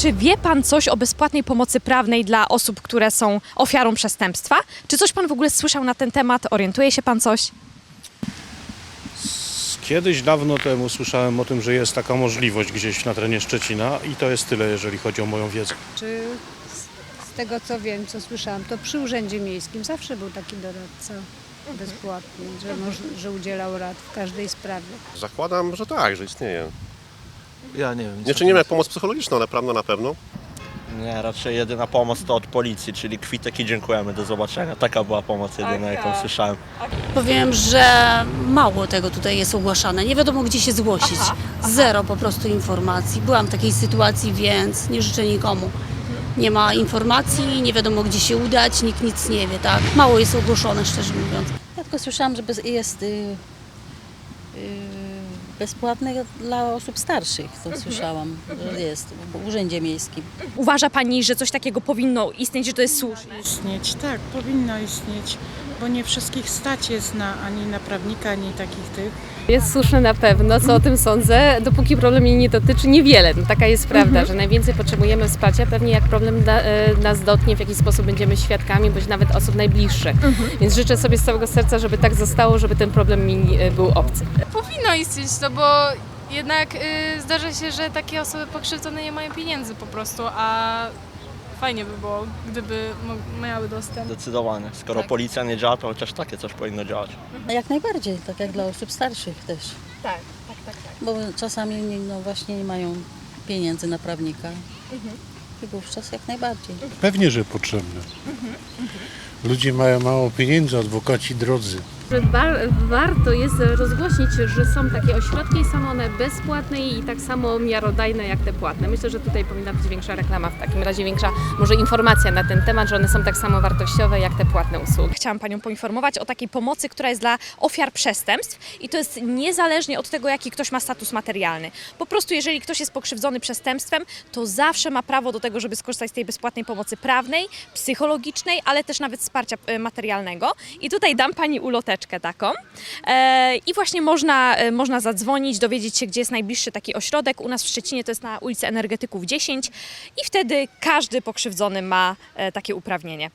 Czy wie pan coś o bezpłatnej pomocy prawnej dla osób, które są ofiarą przestępstwa? Czy coś pan w ogóle słyszał na ten temat? Orientuje się pan coś? Kiedyś dawno temu słyszałem o tym, że jest taka możliwość gdzieś na terenie Szczecina i to jest tyle, jeżeli chodzi o moją wiedzę. Czy z, z tego co wiem, co słyszałam, to przy Urzędzie Miejskim zawsze był taki doradca bezpłatny, że, moż, że udzielał rad w każdej sprawie. Zakładam, że tak, że istnieje. Ja nie wiem. Nie czy nie wiem jak pomoc psychologiczną, ale prawna na pewno. Nie, raczej jedyna pomoc to od policji, czyli kwitek i dziękujemy, do zobaczenia. Taka była pomoc jedyna, jaką słyszałem. Powiem, że mało tego tutaj jest ogłaszane. Nie wiadomo, gdzie się zgłosić. Zero po prostu informacji. Byłam w takiej sytuacji, więc nie życzę nikomu. Nie ma informacji, nie wiadomo, gdzie się udać, nikt nic nie wie, tak? Mało jest ogłoszone, szczerze mówiąc. Ja tylko słyszałam, że bez, jest y, y, bezpłatne dla osób starszych. To słyszałam, że jest w Urzędzie Miejskim. Uważa pani, że coś takiego powinno istnieć, że to jest słuszne? istnieć, tak, powinno istnieć, bo nie wszystkich stać jest na, ani na prawnika, ani takich tych. Jest słuszne na pewno, co o tym sądzę. Dopóki problem mnie nie dotyczy, niewiele. No, taka jest prawda, że najwięcej potrzebujemy wsparcia. Pewnie jak problem da, e, nas dotknie, w jakiś sposób będziemy świadkami, bądź nawet osób najbliższych. Więc życzę sobie z całego serca, żeby tak zostało, żeby ten problem mi e, był obcy. Powinno istnieć, no bo jednak y, zdarza się, że takie osoby pokrzywdzone nie mają pieniędzy po prostu, a fajnie by było, gdyby mo- miały dostęp. Zdecydowanie. Skoro policja nie działa, to chociaż takie coś powinno działać. No jak najbardziej, tak jak dla osób starszych też. Tak, tak, tak. tak. Bo czasami nie- no właśnie nie mają pieniędzy na prawnika. I wówczas jak najbardziej. Pewnie, że potrzebne. Ludzie mają mało pieniędzy, adwokaci drodzy. Warto jest rozgłosić, że są takie ośrodki, są one bezpłatne i tak samo miarodajne jak te płatne. Myślę, że tutaj powinna być większa reklama, w takim razie większa może informacja na ten temat, że one są tak samo wartościowe jak te płatne usługi. Chciałam Panią poinformować o takiej pomocy, która jest dla ofiar przestępstw i to jest niezależnie od tego, jaki ktoś ma status materialny. Po prostu jeżeli ktoś jest pokrzywdzony przestępstwem, to zawsze ma prawo do tego, żeby skorzystać z tej bezpłatnej pomocy prawnej, psychologicznej, ale też nawet wsparcia e, materialnego. I tutaj dam Pani uloteczkę taką. E, I właśnie można, e, można zadzwonić, dowiedzieć się, gdzie jest najbliższy taki ośrodek. U nas w Szczecinie to jest na ulicy Energetyków 10 i wtedy każdy pokrzywdzony ma e, takie uprawnienie.